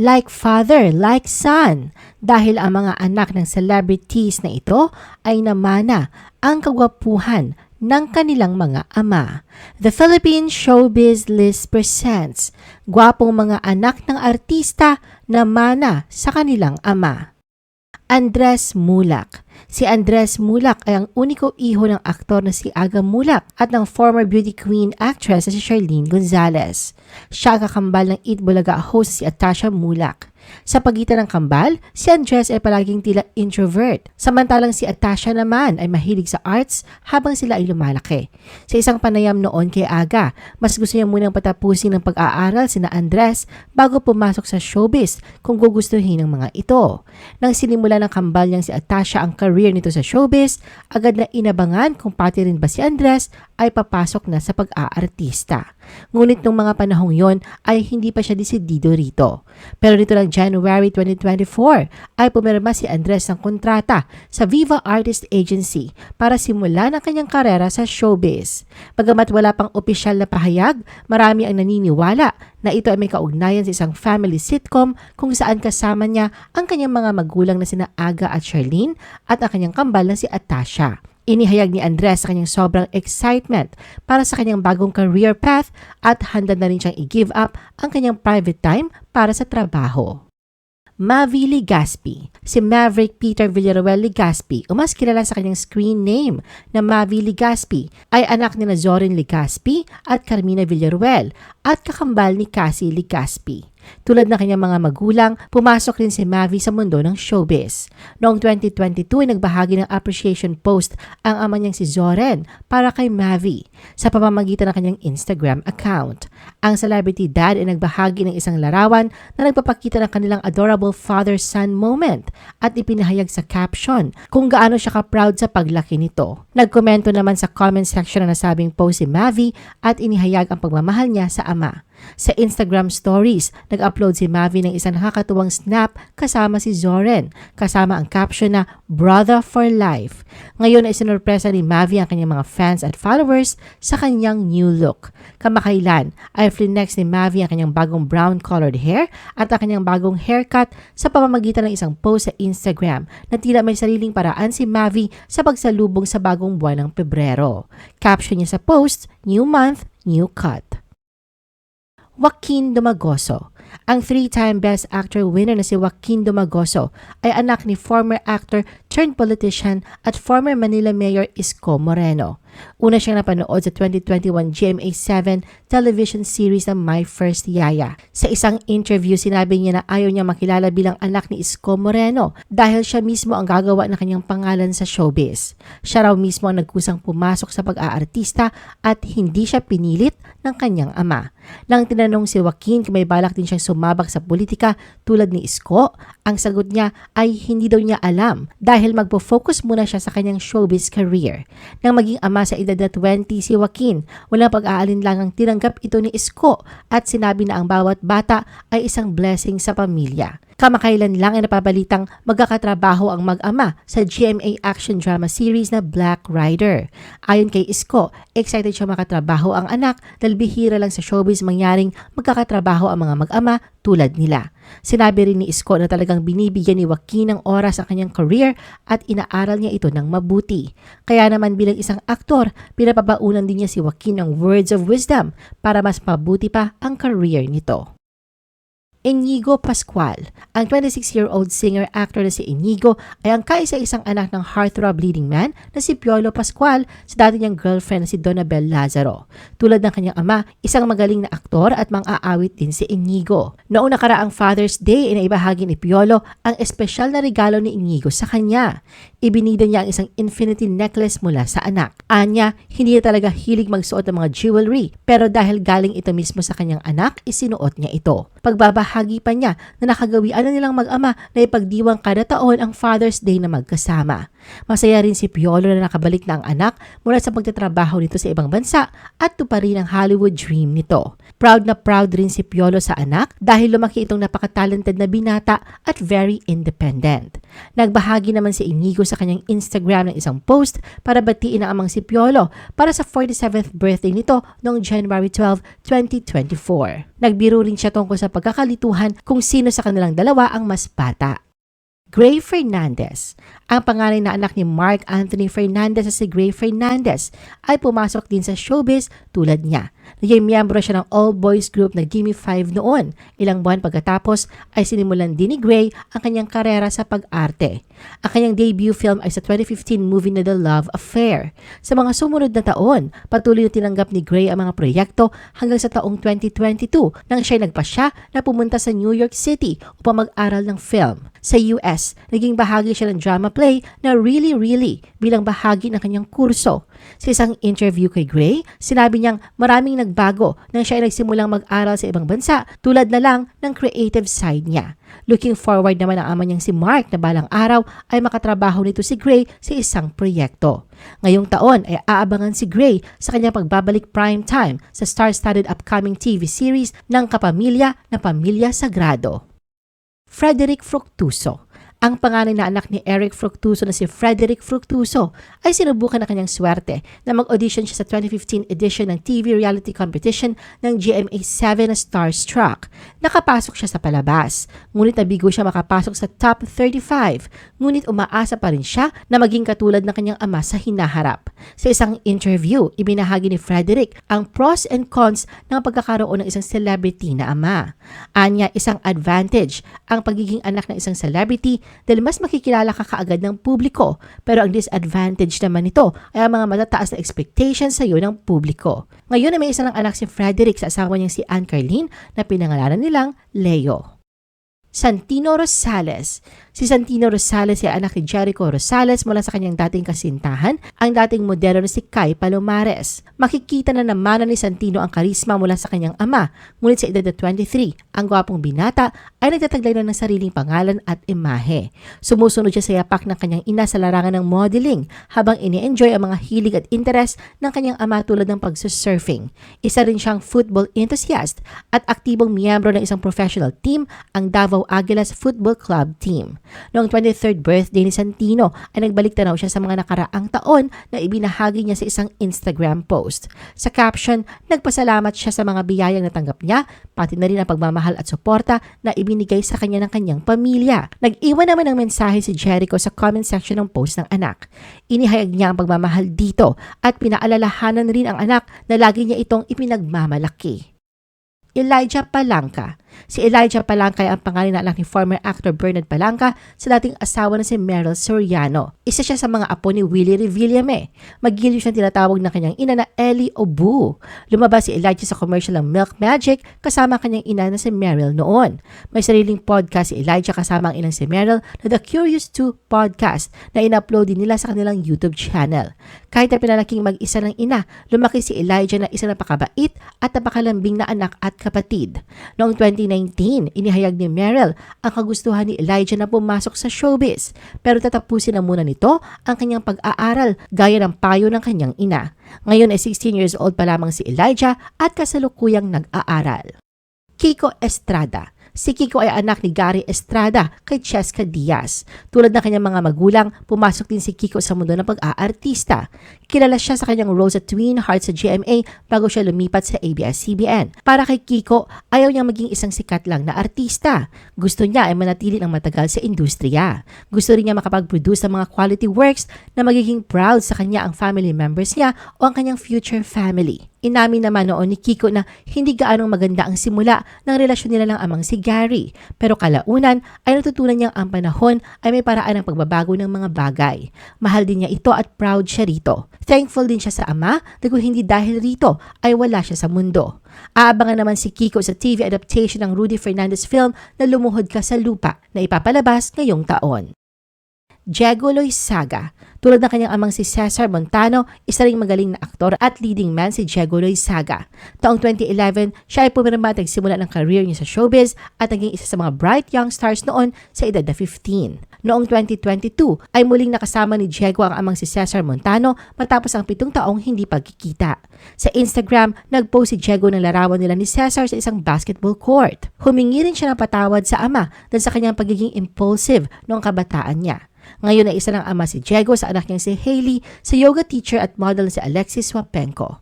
like father, like son, dahil ang mga anak ng celebrities na ito ay namana ang kagwapuhan ng kanilang mga ama. The Philippine Showbiz List presents gwapong mga anak ng artista na mana sa kanilang ama. Andres Mulak. Si Andres Mulak ay ang uniko iho ng aktor na si Aga Mulak at ng former beauty queen actress na si Charlene Gonzalez. Siya kakambal ng Eat Bulaga host si Atasha Mulak. Sa pagitan ng kambal, si Andres ay palaging tila introvert, samantalang si Atasha naman ay mahilig sa arts habang sila ay lumalaki. Sa isang panayam noon kay Aga, mas gusto niya munang patapusin ng pag-aaral sina Andres bago pumasok sa showbiz kung gugustuhin ng mga ito. Nang sinimula ng kambal niyang si Atasha ang career nito sa showbiz, agad na inabangan kung pati rin ba si Andres ay papasok na sa pag-aartista. Ngunit nung mga panahong yon ay hindi pa siya desidido rito. Pero nito lang January 2024 ay pumirma si Andres ng kontrata sa Viva Artist Agency para simulan ang kanyang karera sa showbiz. Bagamat wala pang opisyal na pahayag, marami ang naniniwala na ito ay may kaugnayan sa isang family sitcom kung saan kasama niya ang kanyang mga magulang na sina Aga at Charlene at ang kanyang kambal na si Atasha. Inihayag ni Andres sa kanyang sobrang excitement para sa kanyang bagong career path at handa na rin siyang i-give up ang kanyang private time para sa trabaho. Mavi Ligaspi. Si Maverick Peter Villaruel Ligaspi, o mas kilala sa kanyang screen name na Mavi Ligaspi, ay anak ni Zorin Ligaspi at Carmina Villaruel at kakambal ni Cassie Ligaspi. Tulad ng kanyang mga magulang, pumasok rin si Mavi sa mundo ng showbiz. Noong 2022 ay nagbahagi ng appreciation post ang ama niyang si Zoren para kay Mavi sa pamamagitan ng kanyang Instagram account. Ang celebrity dad ay nagbahagi ng isang larawan na nagpapakita ng kanilang adorable father-son moment at ipinahayag sa caption kung gaano siya ka-proud sa paglaki nito. Nagkomento naman sa comment section na nasabing post si Mavi at inihayag ang pagmamahal niya sa ama. Sa Instagram stories, nag-upload si Mavi ng isang nakakatuwang snap kasama si Zoren, kasama ang caption na Brother for Life. Ngayon ay sinurpresa ni Mavi ang kanyang mga fans at followers sa kanyang new look. Kamakailan ay flinex ni Mavi ang kanyang bagong brown colored hair at ang kanyang bagong haircut sa pamamagitan ng isang post sa Instagram na tila may sariling paraan si Mavi sa pagsalubong sa bagong buwan ng Pebrero. Caption niya sa post, New Month, New Cut. Joaquin Dumagoso. Ang three-time Best Actor winner na si Joaquin Dumagoso ay anak ni former actor turned politician at former Manila Mayor Isko Moreno. Una siyang napanood sa 2021 GMA7 television series na My First Yaya. Sa isang interview, sinabi niya na ayaw niya makilala bilang anak ni Isko Moreno dahil siya mismo ang gagawa ng kanyang pangalan sa showbiz. Siya raw mismo ang nagkusang pumasok sa pag-aartista at hindi siya pinilit ng kanyang ama. Nang tinanong si Joaquin kung may balak din siyang sumabak sa politika tulad ni Isko, ang sagot niya ay hindi daw niya alam dahil magpo-focus muna siya sa kanyang showbiz career. Nang maging ama sa edad na 20 si Joaquin, walang pag-aalinlangang tinanggap ito ni Isko at sinabi na ang bawat bata ay isang blessing sa pamilya. Kamakailan lang ay napabalitang magkakatrabaho ang mag-ama sa GMA action drama series na Black Rider. Ayon kay Isko, excited siya makatrabaho ang anak dahil bihira lang sa showbiz mangyaring magkakatrabaho ang mga mag-ama tulad nila. Sinabi rin ni Isko na talagang binibigyan ni Joaquin ng oras ang kanyang career at inaaral niya ito ng mabuti. Kaya naman bilang isang aktor, pinapabaunan din niya si Joaquin ng words of wisdom para mas mabuti pa ang career nito. Inigo Pascual. Ang 26-year-old singer-actor na si Inigo ay ang kaisa-isang anak ng heartthrob leading man na si Piolo Pascual sa dati niyang girlfriend na si Donabel Lazaro. Tulad ng kanyang ama, isang magaling na aktor at mang-aawit din si Inigo. Noong nakaraang Father's Day, inaibahagi ni Piolo ang espesyal na regalo ni Inigo sa kanya. Ibinida niya ang isang infinity necklace mula sa anak. Anya, hindi niya talaga hilig magsuot ng mga jewelry, pero dahil galing ito mismo sa kanyang anak, isinuot niya ito. Pagbabahagi pa niya na nakagawian na nilang mag-ama na ipagdiwang kada taon ang Father's Day na magkasama. Masaya rin si Piolo na nakabalik na ang anak mula sa pagtatrabaho nito sa ibang bansa at tuparin ang Hollywood dream nito. Proud na proud rin si Piolo sa anak dahil lumaki itong napakatalented na binata at very independent. Nagbahagi naman si Inigo sa kanyang Instagram ng isang post para batiin ang amang si Piolo para sa 47th birthday nito noong January 12, 2024. Nagbiro rin siya tungkol sa pagkakalito nagkwentuhan kung sino sa kanilang dalawa ang mas bata. Gray Fernandez. Ang panganay na anak ni Mark Anthony Fernandez sa si Gray Fernandez ay pumasok din sa showbiz tulad niya. Naging miyembro siya ng all-boys group na Gimme 5 noon. Ilang buwan pagkatapos ay sinimulan din ni Gray ang kanyang karera sa pag-arte. Ang kanyang debut film ay sa 2015 movie na The Love Affair. Sa mga sumunod na taon, patuloy na tinanggap ni Gray ang mga proyekto hanggang sa taong 2022 nang siya nagpasya na pumunta sa New York City upang mag-aral ng film. Sa US, naging bahagi siya ng drama play na Really Really bilang bahagi ng kanyang kurso. Sa isang interview kay Gray, sinabi niyang maraming nagbago nang siya ay nagsimulang mag-aral sa ibang bansa tulad na lang ng creative side niya. Looking forward naman ang ama niyang si Mark na balang araw ay makatrabaho nito si Gray sa isang proyekto. Ngayong taon ay aabangan si Gray sa kanyang pagbabalik prime time sa star-studded upcoming TV series ng kapamilya na Pamilya Sagrado. Frederick Fructuso. Ang panganay na anak ni Eric Fructuso na si Frederick Fructuso ay sinubukan na kanyang swerte na mag-audition siya sa 2015 edition ng TV reality competition ng GMA7 na Starstruck. Nakapasok siya sa palabas, ngunit nabigo siya makapasok sa top 35, ngunit umaasa pa rin siya na maging katulad ng kanyang ama sa hinaharap. Sa isang interview, ibinahagi ni Frederick ang pros and cons ng pagkakaroon ng isang celebrity na ama. Anya, isang advantage ang pagiging anak ng isang celebrity dahil mas makikilala ka kaagad ng publiko. Pero ang disadvantage naman nito ay ang mga matataas na expectations sa iyo ng publiko. Ngayon ay may isa ng anak si Frederick sa asawa niyang si Anne Carlene na pinangalanan nilang Leo. Santino Rosales. Si Santino Rosales ay anak ni Jericho Rosales mula sa kanyang dating kasintahan, ang dating modelo na si Kai Palomares. Makikita na naman ni Santino ang karisma mula sa kanyang ama, ngunit sa edad na 23, ang gwapong binata ay nagtataglay na ng sariling pangalan at imahe. Sumusunod siya sa yapak ng kanyang ina sa larangan ng modeling habang ini-enjoy ang mga hilig at interes ng kanyang ama tulad ng pagsusurfing. Isa rin siyang football enthusiast at aktibong miyembro ng isang professional team, ang Davao Aguilas Football Club Team. Noong 23rd birthday ni Santino ay nagbalik tanaw siya sa mga nakaraang taon na ibinahagi niya sa isang Instagram post. Sa caption, nagpasalamat siya sa mga biyayang natanggap niya, pati na rin ang pagmamahal at suporta na ibinigay sa kanya ng kanyang pamilya. Nag-iwan naman ng mensahe si Jericho sa comment section ng post ng anak. Inihayag niya ang pagmamahal dito at pinaalalahanan rin ang anak na lagi niya itong ipinagmamalaki. Elijah Palangka Si Elijah Palangka ang pangalan na anak ni former actor Bernard Palangka sa dating asawa na si Meryl Soriano. Isa siya sa mga apo ni Willie Revillame. Magiliw siyang tinatawag ng kanyang ina na Ellie Obu. Lumabas si Elijah sa commercial ng Milk Magic kasama kanyang ina na si Meryl noon. May sariling podcast si Elijah kasama ang inang si Meryl na The Curious 2 Podcast na in-upload din nila sa kanilang YouTube channel. Kahit na pinalaking mag-isa ng ina, lumaki si Elijah na isang napakabait at napakalambing na anak at kapatid. Noong 2019, inihayag ni Meryl ang kagustuhan ni Elijah na pumasok sa showbiz. Pero tatapusin na muna nito ang kanyang pag-aaral gaya ng payo ng kanyang ina. Ngayon ay 16 years old pa lamang si Elijah at kasalukuyang nag-aaral. Kiko Estrada Si Kiko ay anak ni Gary Estrada kay Cheska Diaz. Tulad ng kanyang mga magulang, pumasok din si Kiko sa mundo ng pag-aartista. Kilala siya sa kanyang role sa Twin Hearts sa GMA bago siya lumipat sa ABS-CBN. Para kay Kiko, ayaw niyang maging isang sikat lang na artista. Gusto niya ay manatili ng matagal sa industriya. Gusto rin niya makapag-produce ng mga quality works na magiging proud sa kanya ang family members niya o ang kanyang future family. Inamin naman noon ni Kiko na hindi gaanong maganda ang simula ng relasyon nila ng amang si Gary. Pero kalaunan ay natutunan niyang ang panahon ay may paraan ng pagbabago ng mga bagay. Mahal din niya ito at proud siya rito. Thankful din siya sa ama na kung hindi dahil rito ay wala siya sa mundo. Aabangan naman si Kiko sa TV adaptation ng Rudy Fernandez film na Lumuhod Ka sa Lupa na ipapalabas ngayong taon. Diego Loizaga tulad ng kanyang amang si Cesar Montano, isa ring magaling na aktor at leading man si Diego Loizaga. Taong 2011, siya ay pumirma at nagsimula ng career niya sa showbiz at naging isa sa mga bright young stars noon sa edad na 15. Noong 2022 ay muling nakasama ni Diego ang amang si Cesar Montano matapos ang pitong taong hindi pagkikita. Sa Instagram, nagpost si Diego ng larawan nila ni Cesar sa isang basketball court. Humingi rin siya ng patawad sa ama dahil sa kanyang pagiging impulsive noong kabataan niya. Ngayon ay isa ng ama si Diego sa anak niyang si Hailey, sa yoga teacher at model si Alexis Wapenko.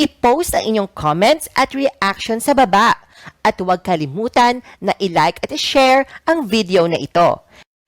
I-post ang inyong comments at reaction sa baba. At huwag kalimutan na i-like at i-share ang video na ito.